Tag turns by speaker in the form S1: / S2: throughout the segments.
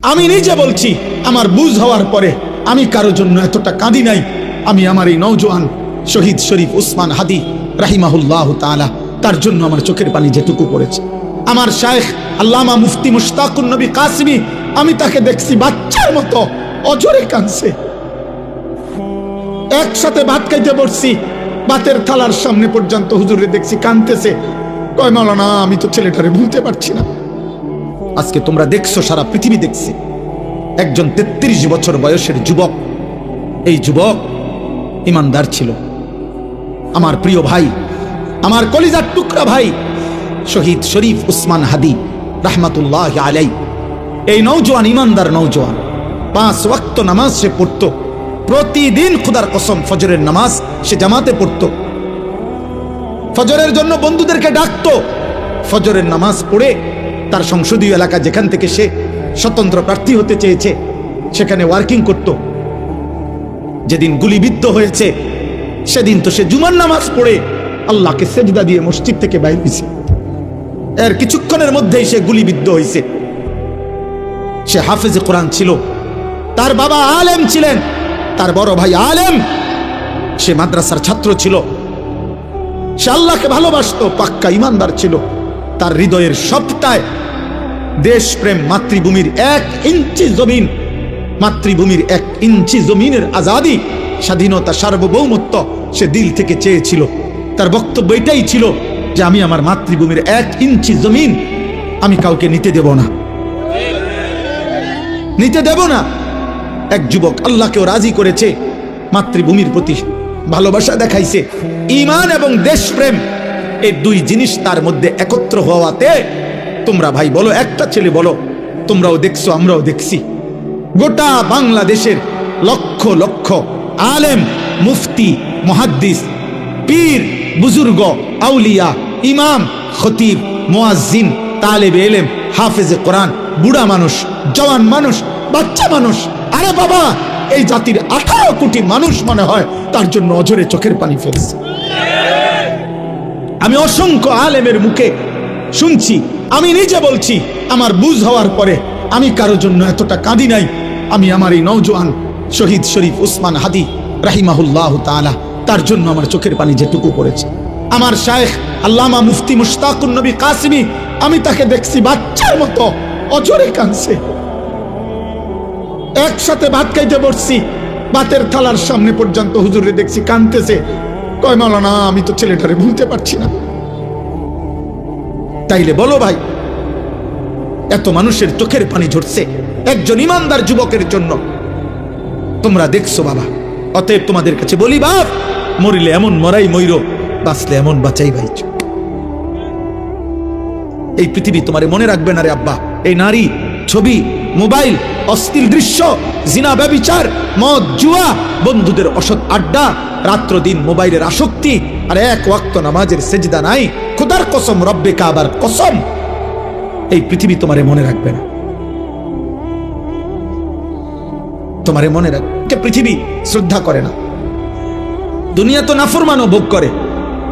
S1: আমি নিজে বলছি, আমার বুঝ হওয়ার পরে আমি কারও জন্য এতটা কাঁদি নাই। আমি আমার এই নৌজওয়ান শহীদ শরীফ উসমান হাদি রাহিমাহুল্লাহ তাআলা তার জন্য আমার চোখের পানি যেটুকু পড়েছে। আমার শায়েখ আল্লামা মুফতি মুশতাকুন নবী কাসমি, আমি তাকে দেখছি বাচ্চার মতো, অজরে কাঁদছে। একসাথে ভাত খাইতে বসছি, ভাতের থালার সামনে পর্যন্ত হুজুরে দেখছি কানতেছে কয়, মাওলানা, আমি তো ছেলেটারে ভুলতে পারছি না। আজকে তোমরা দেখছ, সারা পৃথিবী দেখছে। একজন তেত্রিশ বছর বয়সের যুবক। এই যুবক ইমানদার ছিল। আমার প্রিয় ভাই, আমার কলিজার টুকরা ভাই, শহীদ শরীফ উসমান হাদি, রাহমাতুল্লাহ আলাই এই নৌজওয়ান ইমানদার নৌজওয়ান পাঁচ ওয়াক্ত নামাজ সে পড়তো। প্রতিদিন খুদার কসম, ফজরের নামাজ সে জামাতে পড়তো। ফজরের জন্য বন্ধুদেরকে ডাকতো। ফজরের নামাজ পড়ে তার সংসদীয় এলাকা যেখান থেকে সে স্বতন্ত্র প্রার্থী হতে চেয়েছে, সেখানে ওয়ার্কিং করত। যেদিন গুলিবিদ্ধ হয়েছে, সেদিন তো সে জুমার নামাজ পড়ে আল্লাহকে সেজদা দিয়ে মসজিদ থেকে বাইর হয়েছে। এর কিছুক্ষণের মধ্যেই সে গুলিবিদ্ধ হয়েছে। সে হাফেজে কোরআন ছিল। তার বাবা আলেম ছিলেন। তার বড় ভাই আলেম। সে মাদ্রাসার ছাত্র ছিল। সে আল্লাহকে ভালোবাসতো, পাক্কা ইমানদার ছিল। তার হৃদয়ের সবটায় দেশপ্রেম মাতৃভূমির এক ইঞ্চি জমিন, মাতৃভূমির এক ইঞ্চি জমিনের আজাদি, স্বাধীনতা, সার্বভৌমত্ব সে দিল থেকে চেয়েছিল। তার বক্তব্য এটাই ছিল যে আমি আমার মাতৃভূমির এক ইঞ্চি জমিন আমি কাউকে নিতে দেব না। নিতে দেব না। এক যুবক আল্লাহকেও রাজি করেছে, মাতৃভূমির প্রতি ভালোবাসা দেখাইছে। ইমান এবং দেশপ্রেম এই দুই জিনিস তার মধ্যে একত্র হওয়াতে তোমরা ভাই বলো, একটা ছেলে বলো, তোমরাও দেখছ, আমরাও দেখছি। গোটা বাংলাদেশের লক্ষ লক্ষ আলেম, মুফতি, মহাদ্দিস, পীর, বুজুর্গ, আউলিয়া, ইমাম, খতিব, মোয়াজ্জিন, তালেব এলেম, হাফেজে কোরআন, বুড়া মানুষ, জওয়ান মানুষ, বাচ্চা মানুষ। আরে বাবা, এই জাতির আঠারো কোটি মানুষ মনে হয় তার জন্য অজরে চোখের পানি ফেলছে। আমি অসংখ্য আলেমের মুখে শুনছি, আমি নিজে বলছি, আমার বুঝ হওয়ার পরে আমি কারও জন্য এতটা কাঁদি নাই। আমি আমার এই নৌজওয়ান শহীদ শরীফ উসমান হাদি রাহিমাহুল্লাহ তাআলা, তার জন্য আমার চোখের পানি যেটুকু পড়েছে। আমার শায়েখ আল্লামা মুফতি মুশতাকুন নবী কাসিমি, আমি তাকে দেখছি বাচ্চার মতো, অজরে কাঁদছে। একসাথে ভাত খাইতে বসছি, ভাতের থালার সামনে পর্যন্ত হুজুরে দেখছি কানতেছে কয়, মাওলানা, আমি তো ছেলেটারে ভুলতে পারছি না। তাইলে বলো ভাই, এত মানুষের চোখের পানি ঝরছে একজন ইমানদার যুবকের জন্য। তোমরা দেখছ বাবা, অতএব তোমাদের কাছে বলি, বাপ, মরিলে এমন মরাই ময়ূর বাঁচলে এমন বাঁচাই ভাই এই পৃথিবী তোমারে মনে রাখবে না রে আব্বা, এই নারী, ছবি মোবাইল, অস্থির দৃশ্য, জিনা ব্যবিচার, মদ, জুয়া, বন্ধুদের অসৎ আড্ডা রাত্র দিন মোবাইলের আসক্তি, আর এক ওয়াক্ত নামাজের সেজদা নাই। খোদার কসম, রব্বে কাবার কসম। এই পৃথিবী তোমারে মনে রাখবে না। তোমারে মনে রাখবে পৃথিবী শ্রদ্ধা করে না। দুনিয়া তো নাফরমানও ভোগ করে,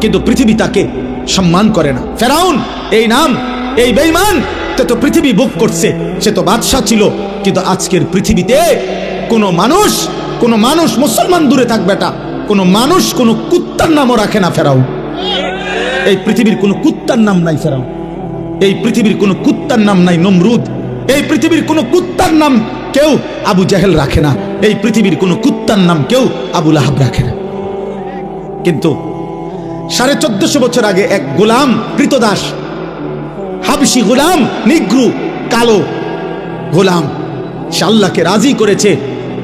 S1: কিন্তু পৃথিবী তাকে সম্মান করে না। ফেরাউন, এই নাম এই বেইমান, তে তো পৃথিবী ভোগ করছে। সে তো বাদশাহ ছিল, কিন্তু আজকের পৃথিবীতে কোনো মানুষ কোনো মানুষ মুসলমান দূরে থাকবে এটা কোনো মানুষ কোনো কুত্তার নামও রাখে না ফেরাও। এই পৃথিবীর কোনো কুত্তার নাম নাই ফেরাও। এই পৃথিবীর কোনো কুত্তার নাম নাই নমরুদ। এই পৃথিবীর কোনো কুত্তার নাম কেউ আবু জাহেল রাখে না। এই পৃথিবীর কোনো কুত্তার নাম কেউ আবুল আহাব রাখে না। কিন্তু সাড়ে চোদ্দশো বছর আগে এক গোলাম, কৃতদাস হাবসি গোলাম, নিগ্রু, কালো গোলাম। সে আল্লাহকে রাজি করেছে।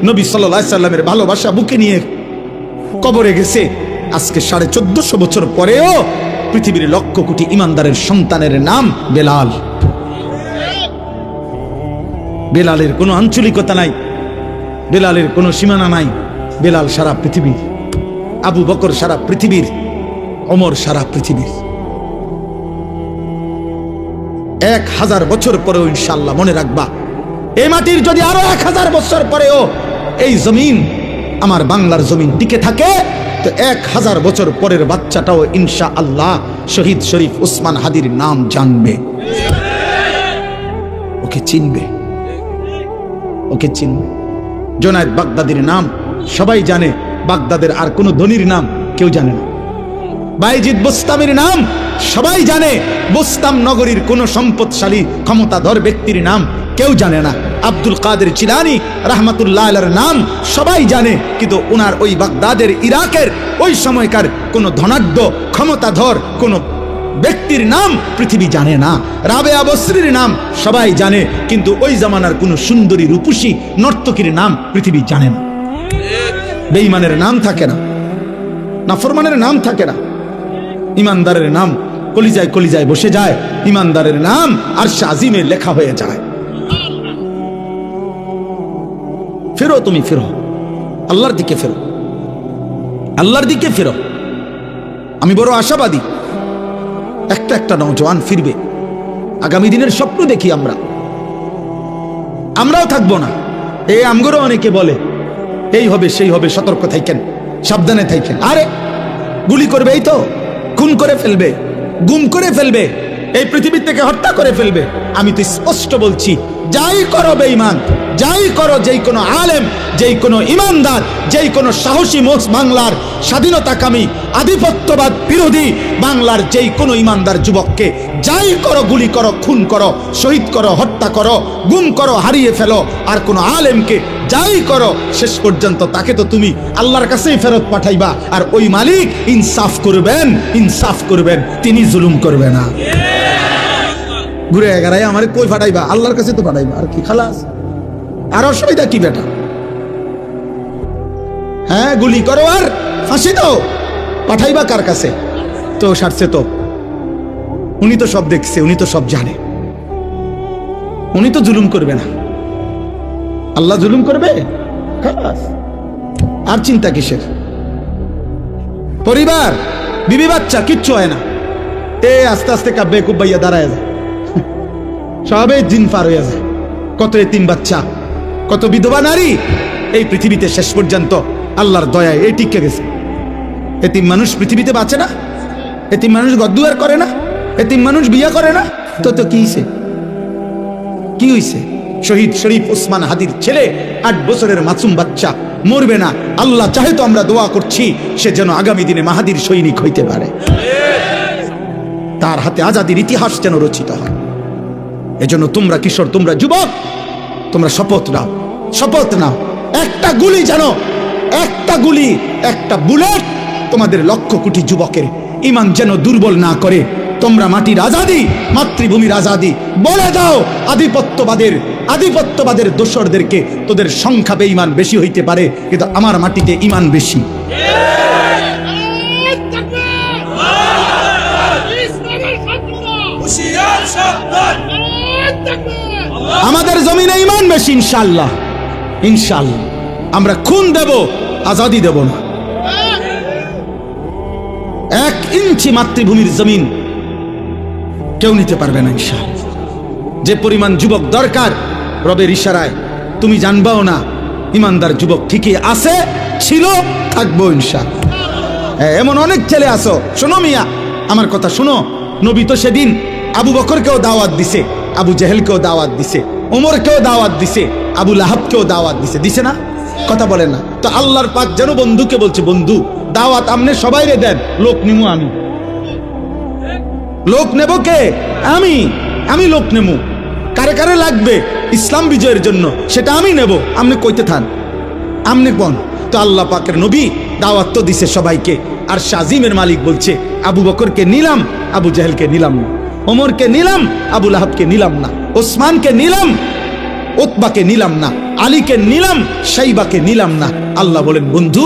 S1: নবী সাল্লামের ভালোবাসা বুকে নিয়ে কবরে গেছে। আজকে সাড়ে চোদ্দশো বছর পরেও পৃথিবীর লক্ষ কোটি ইমানদারের সন্তানের নাম বেলাল। বেলালের কোনো আঞ্চলিকতা নাই, বেলালের কোনো সীমানা নাই। বেলাল সারা পৃথিবীর, আবু বকর সারা পৃথিবীর অমর সারা পৃথিবীর। এক হাজার বছর পরেও ইনশাল্লাহ মনে রাখবা। এই মাটির যদি আরও এক হাজার বছর পরেও এই জমিন, আমার বাংলার জমিন টিকে থাকে, তো এক হাজার বছর পরের বাচ্চাটাও ইনশা আল্লাহ শহীদ শরীফ উসমান হাদির নাম জানবে। ওকে চিনবে। ওকে চিনবে। জোনায়দ বাগদাদির নাম সবাই জানে, বাগদাদের আর কোনো ধনির নাম কেউ জানে না। বাইজিদ বোস্তামের নাম। সবাই জানে, বোস্তাম নগরীর কোন সম্পদশালী, ক্ষমতাধর ব্যক্তির নাম কেউ জানে না। আব্দুল কাদের চিলানি রাহমাতুল্লাহ আলার নাম সবাই জানে, কিন্তু ওনার ওই বাগদাদের, ইরাকের ওই সময়কার কোন ধনাঢ্য, ক্ষমতাধর কোন ব্যক্তির নাম পৃথিবী জানে না। রাবে আবশ্রীর নাম সবাই জানে, কিন্তু ওই জামানার কোনো সুন্দরী রূপসী নর্তকীর নাম পৃথিবী জানে না। বেঈমানের নাম থাকে না। নাফরমানের নাম থাকে না। ইমানদারের নাম কলিজায় কলিজায় বসে যায়। ইমানদারের নাম আর আজিমে লেখা হয়ে যায়। ফেরো তুমি, ফেরো। আল্লাহর দিকে ফেরো। আল্লাহর দিকে ফেরো। আমি বড় আশাবাদী। একটা একটা নৌজওয়ান ফিরবে। আগামী দিনের স্বপ্ন দেখি আমরা। আমরাও থাকব না। এই আমগরও অনেকে বলে, এই হবে, সেই হবে, সতর্ক থাইকেন, সাবধানে থাইকেন। আরে, গুলি করবে এই তো। করে ফেলবে, গুম করে ফেলবে, এই পৃথিবী থেকে হত্যা করে ফেলবে। আমি তো স্পষ্ট বলছি যাই করো বেঈমান, যাই করো যেই কোনো আলেম, যেই কোনো ইমানদার, যেই কোনো সাহসী মোস বাংলার স্বাধীনতাকামী, আধিপত্যবাদ বিরোধী বাংলার যেই কোনো ইমানদার যুবককে যাই করো, গুলি করো, খুন করো, শহীদ করো, হত্যা করো, গুম করো, হারিয়ে ফেলো, আর কোনো আলেমকে যাই করো, শেষ পর্যন্ত তাকে তো তুমি আল্লাহর কাছেই ফেরত পাঠাইবা, আর ওই মালিক ইনসাফ করবেন ইনসাফ করবেন, তিনি জুলুম করবে না। ঘুরে এগারাই আমার কই ফাটাইবা? আল্লাহর কাছে তো ফাটাইবা। আর কি, খালাস? আর অসুবিধা কি বেটা? হ্যাঁ গুলি করো আর ফাঁসি দাও। পাঠাইবা কার কাছে? তো সারছে তো। উনি তো সব দেখছে, উনি তো সব জানে। উনি তো জুলুম করবে না। আল্লাহ জুলুম করবে। আর চিন্তা কিসের? পরিবার, বিবি বাচ্চা, কিচ্ছু হয় না। এ আস্তে আস্তে কাব্যে কুব্বাইয়া দাঁড়ায় যায়। সবে দিন পার হয়ে যায় কত এতিম বাচ্চা, কত বিধবা নারী, এই পৃথিবীতে শেষ পর্যন্ত আল্লাহর দয়ায় এই টিকে গেছে। এতিম মানুষ পৃথিবীতে বাঁচে না, এতিম মানুষ গদ্দুয়ার করে না, এতিম মানুষ বিয়া করে না। তো তো কি হইছে? কি হইছে? শহীদ শরীফ ওসমান হাদির ছেলে, আট বছরের মাসুম বাচ্চা, মরবে না। আল্লাহ চাহে তো আমরা দোয়া করছি, সে যেন আগামী দিনে মাহাদির সৈনিক হইতে পারে। তার হাতে আজাদির ইতিহাস যেন রচিত হয়। এজন্য তোমরা কিশোর, তোমরা যুবক, তোমরা শপথ নাও শপথ নাও। একটা গুলি জানো একটা গুলি, একটা বুলেট তোমাদের লক্ষ কোটি যুবকের ইমান যেন দুর্বল না করে। তোমরা মাটির আজাদি, মাতৃভূমির আজাদি, বলে দাও, আধিপত্যবাদের আধিপত্যবাদের দোসরদেরকে তোদের সংখ্যা বেঈমান বেশি হইতে পারে, কিন্তু আমার মাটিতে ইমান বেশি। আমাদের জমিনে ইমান বেশি ইনশাল্লাহ ইনশাল্লাহ আমরা খুন দেব, আজাদি দেব না। এক ইঞ্চি মাতৃভূমির জমিন কেউ নিতে পারবে না ইনশাল্লাহ যে পরিমাণ যুবক দরকার, রবের ইশারায়। তুমি জানবাও না, ইমানদার যুবক ঠিকই আছে, ছিল, থাকব ইনশাল্লাহ এমন অনেক ছেলে আসো শোনো মিয়া, আমার কথা শোনো। নবী তো সেদিন আবু বকরকেও দাওয়াত দিছে, আবু জেহেলকেও দাওয়াত দিছে। ওমরকেও দাওয়াত দিছে, আবু লাহাবকেও দাওয়াত দিছে। দিছে না? কথা বলেন না। তো আল্লাহর পাক যেন বন্ধুকে বলছে, বন্ধু, দাওয়াত আমনে সবাই রে দেন, লোক নিমু আমি। লোক নেব কে? আমি। আমি লোক নেব কারে কারে লাগবে ইসলাম বিজয়ের জন্য? সেটা আমি নেব। আপনি কইতে থান। আমনে কোন তো আল্লাহ পাকের নবী দাওয়াত তো দিছে সবাইকে। আর শাজিমের মালিক বলছে, আবু বকরকে নিলাম, আবু জাহেলকে নিলাম না। ওমরকে নিলাম, আবু লাহাবকে নিলাম না। ওসমানকে নিলাম ওতবাকে নিলাম না, আলীকে নিলাম, সাইবাকে নিলাম না। আল্লাহ বলেন, বন্ধু,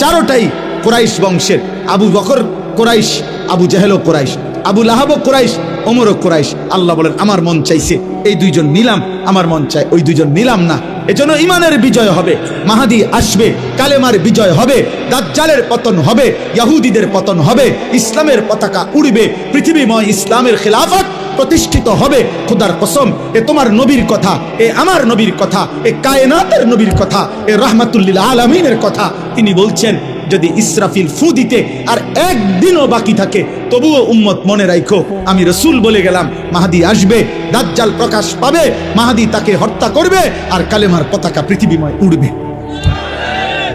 S1: চারোটাই কোরাইশ বংশের। আবু বকর কোরাইশ, আবু জাহেলও কোরাইশ, আবু লাহাবও কোরাইশ, ওমরও কোরাইশ। আল্লাহ বলেন, আমার মন চাইছে এই দুইজন নিলাম, আমার মন চাই ওই দুইজন নিলাম না। এজন্য ইমানের বিজয় হবে, মাহাদি আসবে, কালেমার বিজয় হবে, দাজ্জালের পতন হবে, ইয়াহুদিদের পতন হবে, ইসলামের পতাকা উড়বে, পৃথিবীময় ইসলামের খেলাফত প্রতিষ্ঠিত হবে। খোদার কসম, এ তোমার নবীর কথা, এ আমার নবীর কথা, এ কায়নাতের নবীর কথা, এ রহমাতুল্লিল আলমিনের কথা। তিনি বলছেন, যদি ইসরাফিল ফু দিতে আর একদিনও বাকি থাকে, তবুও উম্মত মনে রাখো আমি রসুল বলে গেলাম, মাহাদি আসবে, দাজ্জাল প্রকাশ পাবে, মাহাদি তাকে হত্যা করবে, আর কালেমার পতাকা পৃথিবীময় উড়বে।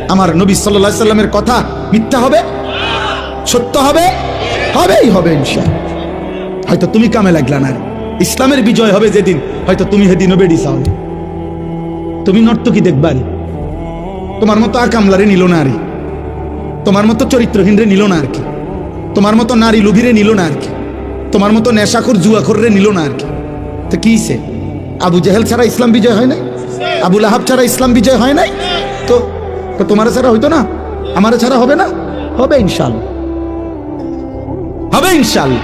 S1: আমার নবী সাল্লাহ সাল্লামের কথা মিথ্যা হবে? সত্য হবে? হবেই হবে ইনশাআল্লাহ। হয়তো তুমি কামে লাগলা না ইসলামের বিজয় হবে যেদিন, হয়তো তুমি সেদিনও বেড়ি চাও তুমি নর্তকি দেখবা রে তোমার মতো আকামলারে নিল না রে তোমার মতো চরিত্রহীন রে নিল না আর কি। তোমার মতো নারী লুভিরে নিল না আর কি। তোমার মতো নেশাখোর জুয়াখোর রে নিল না আর কি। তো কি সে? আবু জেহেল ছাড়া ইসলাম বিজয় হয় নাই? আবুল আহাব ছাড়া ইসলাম বিজয় হয় নাই? তো তো তোমার ছাড়া হইতো না? আমার ছাড়া হবে না? হবে ইনশাল হবে ইনশাল্লাহ।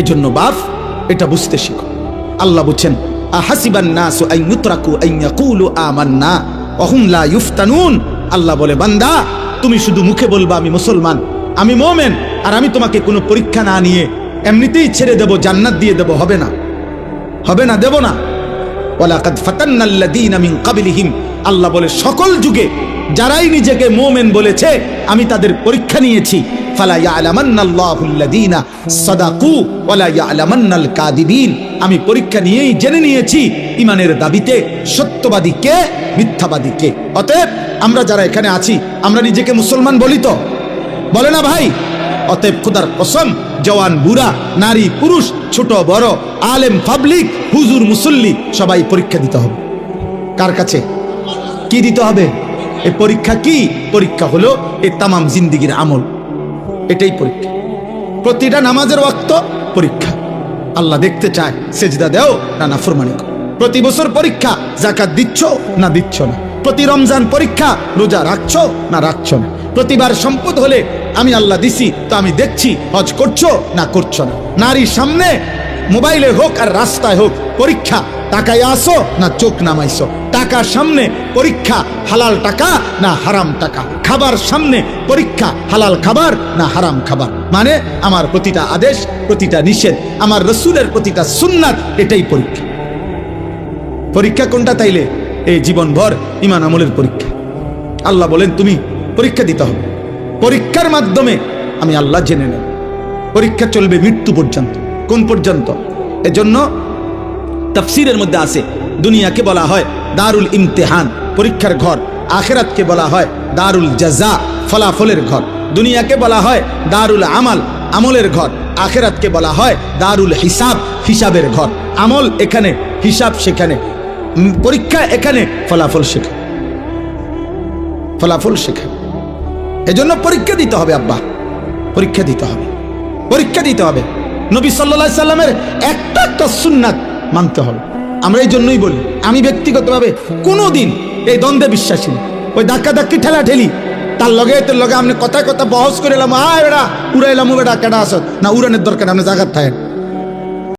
S1: এই জন্য বাপ, এটা বুঝতে শিখো। আল্লাহ বুঝছেন আহাসিবান নাসু আন ইউতরাকু আন ইয়াকুলু আমান্না ওয়া হুম লা আল্লাহ বলে, বান্দা, তুমি শুধু মুখে বলবা, আমি মুসলমান, আমি মোমেন, আর আমি তোমাকে কোনো পরীক্ষা না নিয়ে এমনিতেই ছেড়ে দেব, জান্নাত দিয়ে দেব, হবে না। হবে না, দেব না। ওয়ালাকাদ ফাতান্নাল্লাযীনা মিন ক্বাবলিহিম আল্লাহ বলে, সকল যুগে যারাই নিজেকে মোমেন বলেছে, আমি তাদের পরীক্ষা নিয়েছি। আমি পরীক্ষা নিয়েই জেনে নিয়েছি ইমানের দাবিতে সত্যবাদী কে, মিথ্যাবাদী কে। অতএব আমরা যারা এখানে আছি, আমরা নিজেকে মুসলমান বলি তো। বলে না ভাই? অতএব খুদার কসম, জওয়ান বুড়া, নারী, পুরুষ, ছোট, বড়, আলেম, পাবলিক, হুজুর, মুসল্লি, সবাই পরীক্ষা দিতে হবে। কার কাছে? কি দিতে হবে? এই পরীক্ষা কি? পরীক্ষা হলো এই তামাম জিন্দিগির আমল। এটাই পরীক্ষা। প্রতিটা নামাজের ওয়াক্ত পরীক্ষা। আল্লাহ দেখতে চায়, সেজদা দেও না না ফুরমানি। প্রতি বছর পরীক্ষা জাকাত দিচ্ছ না দিচ্ছ না। প্রতি রমজান পরীক্ষা, রোজা রাখছো না রাখছো না। প্রতিবার সম্পদ হলে আমি আল্লাহ দিছি, তো আমি দেখছি, হজ করছ না করছ না। নারীর সামনে মোবাইলে হোক আর রাস্তায় হোক, পরীক্ষা, টাকায় আসো না চোখ নামাইছো? টাকার সামনে পরীক্ষা, হালাল টাকা না হারাম টাকা? খাবার সামনে পরীক্ষা, হালাল খাবার না হারাম খাবার? মানে আমার প্রতিটা আদেশ, প্রতিটা নিষেধ, আমার রসুলের প্রতিটা সুন্নাত, এটাই পরীক্ষা। পরীক্ষা কোনটা তাইলে? এই জীবনভর ইমান আমলের পরীক্ষা। আল্লাহ বলেন, তুমি পরীক্ষা দিতে হবে। পরীক্ষার মাধ্যমে আমি আল্লাহ জেনে নেব। পরীক্ষা চলবে মৃত্যু পর্যন্ত। কোন পর্যন্ত? এজন্য তাফসিরের মধ্যে আছে, দুনিয়াকে বলা হয় দারুল ইমতেহান, পরীক্ষার ঘর। আখেরাতকে বলা হয় দারুল জাজা, ফলাফলের ঘর। দুনিয়াকে বলা হয় দারুল আমাল, আমলের ঘর। আখেরাতকে বলা হয় দারুল হিসাব, হিসাবের ঘর। আমল এখানে, হিসাব সেখানে। পরীক্ষা এখানে, ফলাফল শেখা ফলাফল শেখা এজন্য পরীক্ষা দিতে হবে, আব্বা। পরীক্ষা দিতে হবে। পরীক্ষা দিতে হবে। নবী সাল্লা সাল্লামের একটা একটা সুন্নাত মানতে হবে। আমরা এই জন্যই বলি, আমি ব্যক্তিগতভাবে কোনো দিন এই দ্বন্দ্বে বিশ্বাসী ওই ধাক্কা ধাক্কি ঠেলা ঠেলি তার লগে তোর লগে আপনি কথায় কথা বহস করে এলাম, আয় বেড়া, উড়াইলাম বেড়া কেডা আসত না, উড়ানের দরকার, আপনি জাগাত থাকেন।